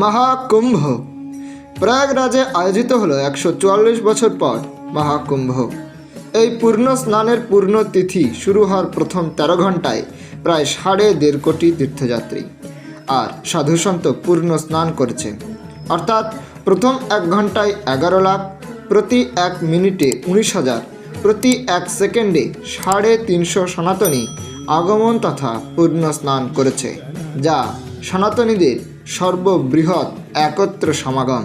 মহাকুম্ভ। প্রয়াগরাজে আয়োজিত হলো একশো চুয়াল্লিশ বছর পর মহাকুম্ভ। এই পূর্ণ স্নানের পূর্ণ তিথি শুরু হওয়ার প্রথম তেরো ঘন্টায় প্রায় সাড়ে দেড় কোটি তীর্থযাত্রী আর সাধুসন্ত পূর্ণ স্নান করেছে। অর্থাৎ প্রথম এক ঘন্টায় এগারো লাখ, প্রতি এক মিনিটে উনিশ হাজার, প্রতি এক সেকেন্ডে সাড়ে তিনশো সনাতনী আগমন তথা পূর্ণ স্নান করেছে, যা সনাতনীদের সর্ববৃহৎ একত্র সমাগম।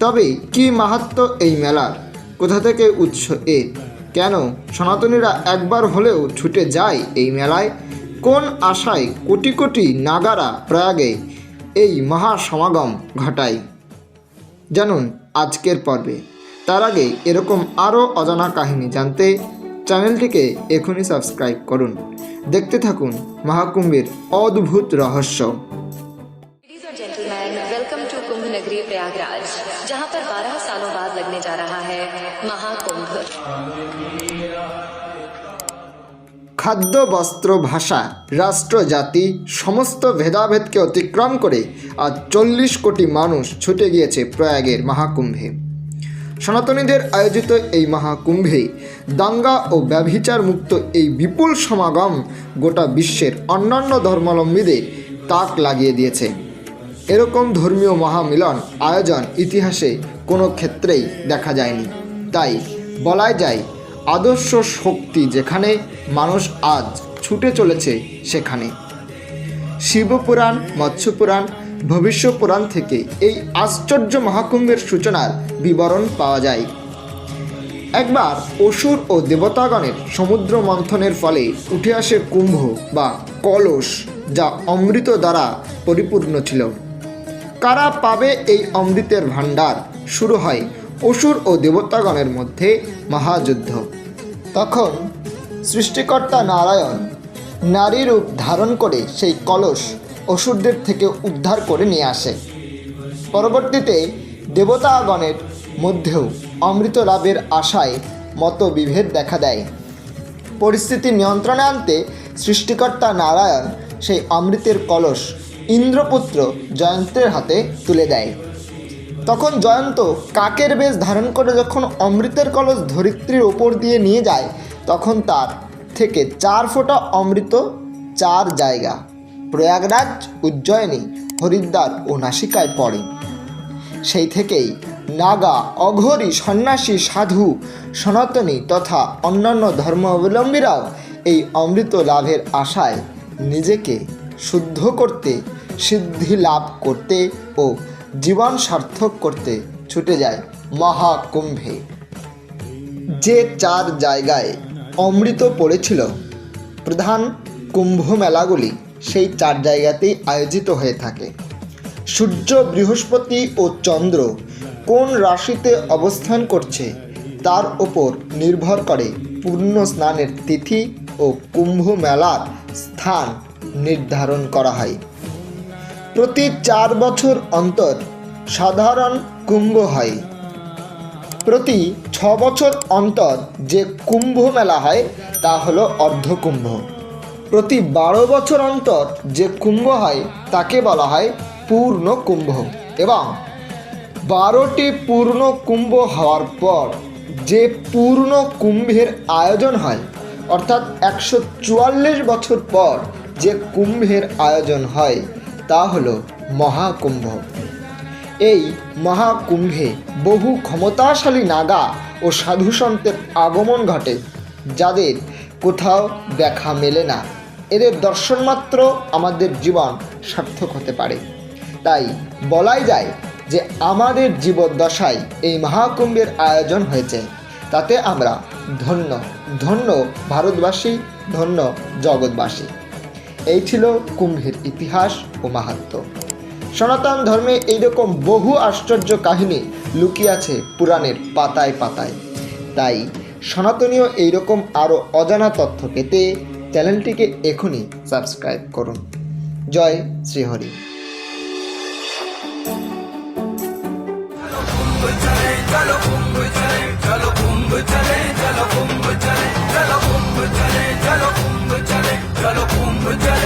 তবে কি মাহাত্ম এই মেলার? কোথা থেকে উৎস এর কেন সনাতনীরা একবার হলেও ছুটে যায় এই মেলায়? কোন আশায় কোটি কোটি নাগারা প্রয়াগে এই মহা সমাগম ঘটায়? জানুন আজকের পর্বে। তার আগে এরকম আরও অজানা কাহিনী জানতে চ্যানেলটিকে এখনই সাবস্ক্রাইব করুন। দেখতে থাকুন মহাকুম্ভের অদ্ভুত রহস্য। and gentlemen, welcome to कुंभ नगरी प्रयागराज जहां पर 12 सालों बाद लगने जा रहा है महाकुंभ খাদ্য বস্ত্র ভাষা রাষ্ট্র জাতি সমস্ত ভেদাভেদকে অতিক্রম করে আজ চল্লিশ কোটি মানুষ ছুটে গিয়েছে প্রয়াগের মহাকুম্ভে সনাতনীদের আয়োজিত এই মহাকুম্ভে দাঙ্গা ও ব্যভিচার মুক্ত এই বিপুল সমাগম গোটা বিশ্বের অন্যান্য ধর্মাবলম্বীদের তাক লাগিয়ে দিয়েছে এরকম ধর্মীয় মহামিলন আয়োজন ইতিহাসে কোনো ক্ষেত্রেই দেখা যায়নি। তাই বলাই যায়, আদর্শ শক্তি যেখানে মানুষ আজ ছুটে চলেছে সেখানে। শিবপুরাণ, মৎস্যপুরাণ ভবিষ্য পুরাণ থেকে এই আশ্চর্য মহাকুম্ভের সূচনার বিবরণ পাওয়া যায়। একবার অসুর ও দেবতাগণের সমুদ্র মন্থনের ফলে উঠে আসে কুম্ভ বা কলস যা অমৃত দ্বারা পরিপূর্ণ ছিল। কারা পাবে এই অমৃতের ভাণ্ডার? শুরু হয় অসুর ও দেবতাগণের মধ্যে মহাযুদ্ধ। তখন সৃষ্টিকর্তা নারায়ণ নারী রূপ ধারণ করে সেই কলস অসুরদের থেকে উদ্ধার করে নিয়ে আসে। পরবর্তীতে দেবতাগণের মধ্যেও অমৃত লাভের আশায় মতবিভেদ দেখা দেয়। পরিস্থিতি নিয়ন্ত্রণে আনতে সৃষ্টিকর্তা নারায়ণ সেই অমৃতের কলস ইন্দ্রপুত্র জয়ন্তের হাতে তুলে দেয়। তখন জয়ন্ত কাকের বেশ ধারণ করে যখন অমৃতের কলস ধরিত্রীর ওপর দিয়ে নিয়ে যায়, তখন তার থেকে চার ফোঁটা অমৃত চার জায়গা। প্রয়াগরাজ, উজ্জয়িনী, হরিদ্বার ও নাসিকায় পড়ে। সেই থেকেই নাগা, অঘরী, সন্ন্যাসী, সাধু, সনাতনী তথা অন্যান্য ধর্মাবলম্বীরাও এই অমৃত লাভের আশায় নিজেকে শুদ্ধ করতে, সিদ্ধি লাভ করতে ও জীবন সার্থক করতে ছুটে যায় মহাকুম্ভে। যে চার জায়গায় অমৃত পড়েছিল, প্রধান কুম্ভ মেলাগুলি সেই চার জায়গাতেই আয়োজিত হয়ে থাকে। সূর্য, বৃহস্পতি ও চন্দ্র কোন রাশিতে অবস্থান করছে, তার ওপর নির্ভর করে পূর্ণ স্নানের তিথি ও কুম্ভ মেলার স্থান। নির্ধারণ করা হয়। প্রতি চার বছর অন্তর সাধারণ কুম্ভ হয়। প্রতি ছ বছর অন্তর যে কুম্ভ মেলা হয়, তা হলো অর্ধকুম্ভ। প্রতি বারো বছর অন্তর যে কুম্ভ হয়, তাকে বলা হয় পূর্ণ কুম্ভ এবং বারোটি পূর্ণ কুম্ভ হওয়ার পর যে পূর্ণ কুম্ভের আয়োজন হয়, অর্থাৎ একশো চুয়াল্লিশ বছর পর যে কুম্ভের আয়োজন হয়, তা হলো মহাকুম্ভ। এই মহাকুম্ভে বহু ক্ষমতাশালী নাগা ও সাধুসন্তের আগমন ঘটে, যাদের কোথাও দেখা মেলে না। এদের দর্শন মাত্র আমাদের জীবন সার্থক হতে পারে। তাই বলাই যায় যে আমাদের জীবদ্দশায় এই মহাকুম্ভের আয়োজন হয়েছে। তাতে আমরা ধন্য ধন্য ভারতবাসী, ধন্য জগৎবাসী। এই ছিল কুম্ভের ইতিহাস ও মাহাত্ম্য সনাতন ধর্মে এইরকম বহু আশ্চর্য কাহিনী লুকিয়ে আছে পুরাণের পাতায় পাতায় তাই সনাতনীয় এইরকম আরও অজানা তথ্য পেতে চ্যানেলটিকে এখনই সাবস্ক্রাইব করুন জয় শ্রীহরি चलो कुंभ चले चलो कुंभ चले चलो कुंभ lo cumplo y te